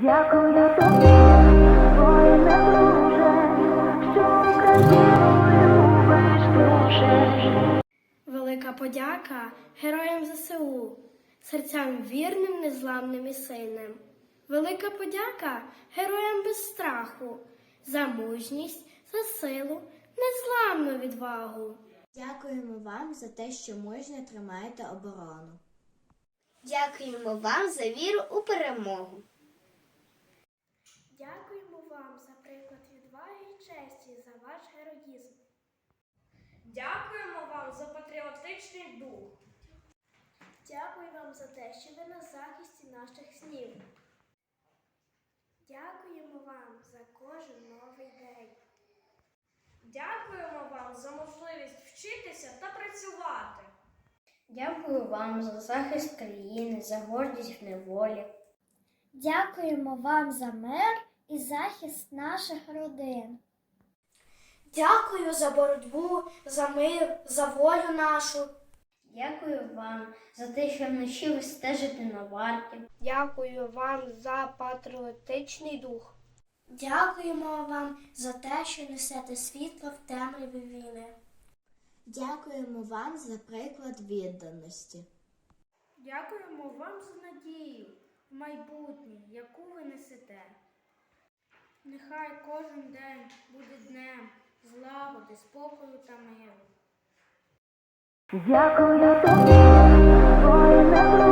Дякую тобі, воїне друже, що Україну любиш дуже. Велика подяка героям ЗСУ, серцям вірним, незламним і сильним. Велика подяка героям без страху, за мужність, за силу, незламну відвагу. Дякуємо вам за те, що мужньо тримаєте оборону. Дякуємо вам за віру у перемогу. Дякуємо вам за приклад відваги і честі, за ваш героїзм. Дякуємо вам за патріотичний дух. Дякую вам за те, що ви на захисті наших снів. Дякуємо вам за кожен новий день. Дякуємо вам за можливість вчитися та працювати. Дякую вам за захист країни, за гордість в неволі. Дякуємо вам за мир і захист наших родин. Дякую за боротьбу, за мир, за волю нашу. Дякую вам за те, що навчили стежити на варті. Дякую вам за патріотичний дух. Дякуємо вам за те, що несете світло в темряві війни. Дякуємо вам за приклад відданості. Дякуємо вам за надію в майбутнє, яку ви несете. Нехай кожен день буде днем злагоди, спокою та миру. Дякую тобі, воїне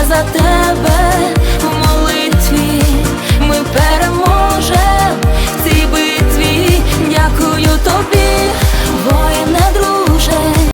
casa тебе.